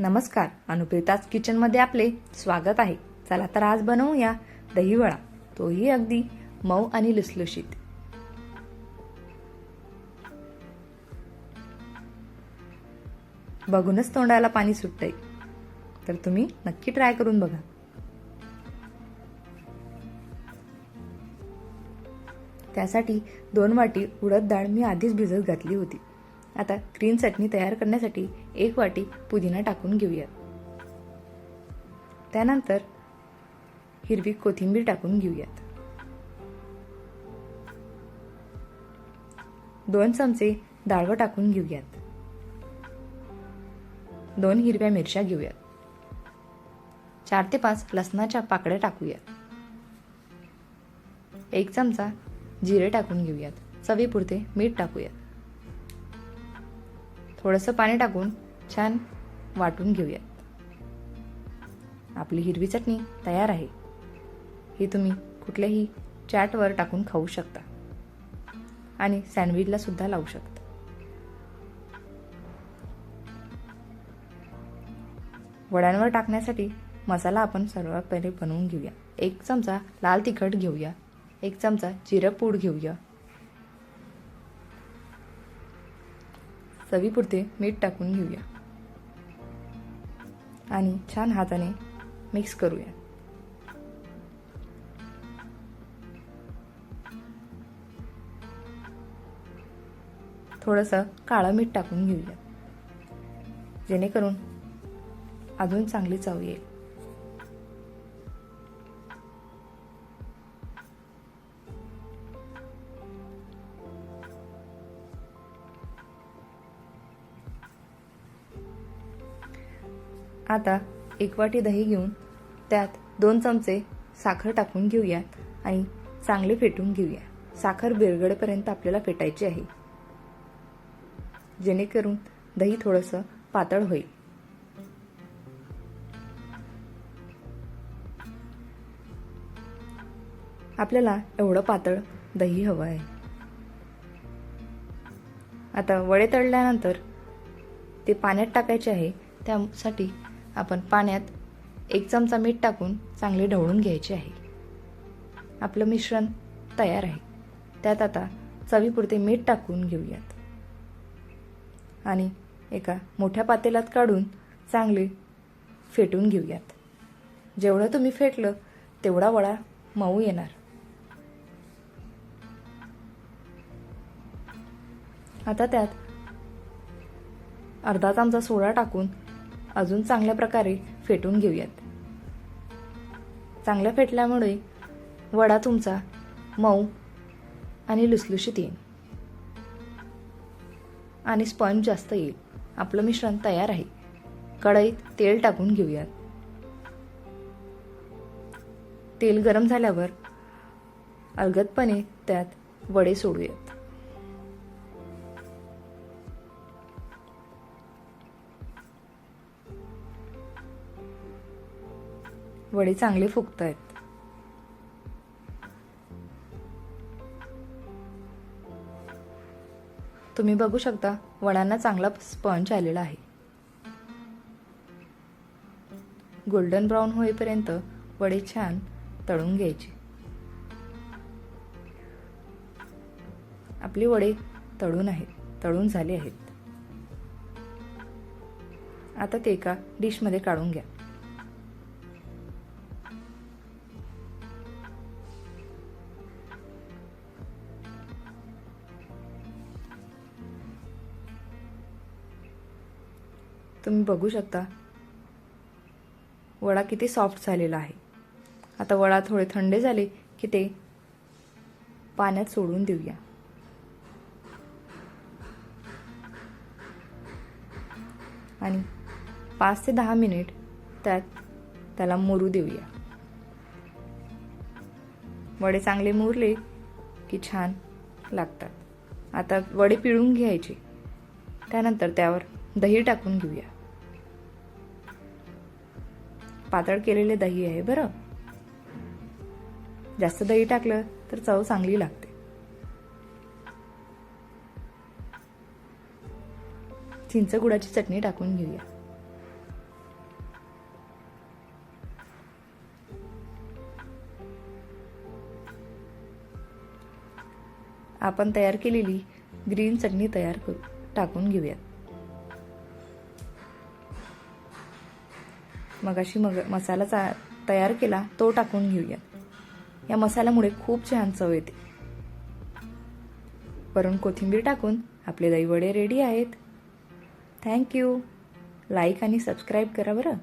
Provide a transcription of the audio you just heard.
नमस्कार अनुप्रिताज किचनमध्ये आपले स्वागत आहे. चला तर आज बनवूया दहीवडा. तोही अगदी मऊ आणि लुसलुशीत. बघूनच तोंडाला पाणी सुटतंय. तर तुम्ही नक्की ट्राय करून बघा. त्यासाठी दोन वाटी उडद डाळ मी आधीच भिजत घातली होती. आता ग्रीन चटणी तयार करण्यासाठी एक वाटी पुदिना टाकून घेऊयात त्यानंतर हिरवी कोथिंबीर टाकून घेऊयात. दोन चमचे डाळवं टाकून घेऊयात. दोन हिरव्या मिरच्या घेऊयात. चार ते पाच लसणाच्या पाकळ्या टाकूयात. एक चमचा जिरे टाकून घेऊयात. चवीपुरते मीठ टाकूयात. थोडंसं पाणी टाकून छान वाटून घेऊयात. आपली हिरवी चटणी तयार आहे. ही तुम्ही कुठल्याही चॅटवर टाकून खाऊ शकता. आणि सँडविचला सुद्धा लावू शकता. वड्यांवर टाकण्यासाठी मसाला आपण सर्वात पहिले बनवून घेऊया. एक चमचा लाल तिखट घेऊया. एक चमचा जिरं पूड घेऊया. चवीपुरते मीठ टाकून घेऊया. आणि छान हाताने मिक्स करूया. थोडंसं काळं मीठ टाकून घेऊया. जेणेकरून अजून चांगली चव येईल. आता एक वाटी दही घेऊन त्यात दोन चमचे साखर टाकून घेऊया आणि चांगले फेटून घेऊया. साखर बिरगडेपर्यंत आपल्याला फेटायची आहे. जेणेकरून दही थोडंसं पातळ होईल. आपल्याला एवढं पातळ दही हवं आहे. आता वडे तळल्यानंतर ते पाण्यात टाकायचे आहे त्यासाठी आपण पाण्यात एक चमचा मीठ टाकून चांगले ढवळून घ्यायचे आहे. आपलं मिश्रण तयार आहे. त्यात आता चवीपुरते मीठ टाकून घेऊयात. आणि एका मोठ्या पातेल्यात काढून चांगले फेटून घेऊयात. जेवढं तुम्ही फेटलं तेवढा वडा मऊ येणार. आता त्यात अर्धा चमचा सोडा टाकून अजून चांगल्या प्रकारे फेटून घेऊयात. चांगल्या फेटल्यामुळे वडा तुमचा मऊ आणि लुसलुशीत येईल. आणि स्पंज जास्त येईल. आपलं मिश्रण तयार आहे. कढईत तेल टाकून घेऊयात. तेल गरम झाल्यावर अलगदपणे त्यात वडे सोडूयात. वडे चांगले फुगत आहेत तुम्ही बघू शकता वडांना चांगला स्पंज आलेला आहे. गोल्डन ब्राऊन होईपर्यंत वडे छान तळून घ्यायचे. आपली वडे तळून आहेत तळून झाले आहेत. आता ते एका डिशमध्ये काढून घ्या. तुम्ही बघू शकता. वडा किती सॉफ्ट झालेला आहे. आता वडा थोडे थंडे झाले की ते पाण्यात सोडून देऊया. आणि पाच ते दहा मिनिट त्यात त्याला मुरू देऊया. वडे चांगले मुरले की छान लागतात. आता वडे पिळून घ्यायचे. त्यानंतर त्यावर दही टाकून घेऊया. पातळ केलेले दही आहे बरं. जास्त दही टाकलं तर चव चांगली लागते. चिंच गुडाची चटणी टाकून घेऊया. आपण तयार केलेली ग्रीन चटणी तयार करू टाकून घेऊयात. मगाशी मग मसाला चा तयार केला तो टाकून घेऊयात या मसाल्यामुळे खूप छान चव येते. वरून कोथिंबीर टाकून आपले दहीवडे रेडी आहेत. थँक्यू लाईक आणि सबस्क्राईब करा बरं.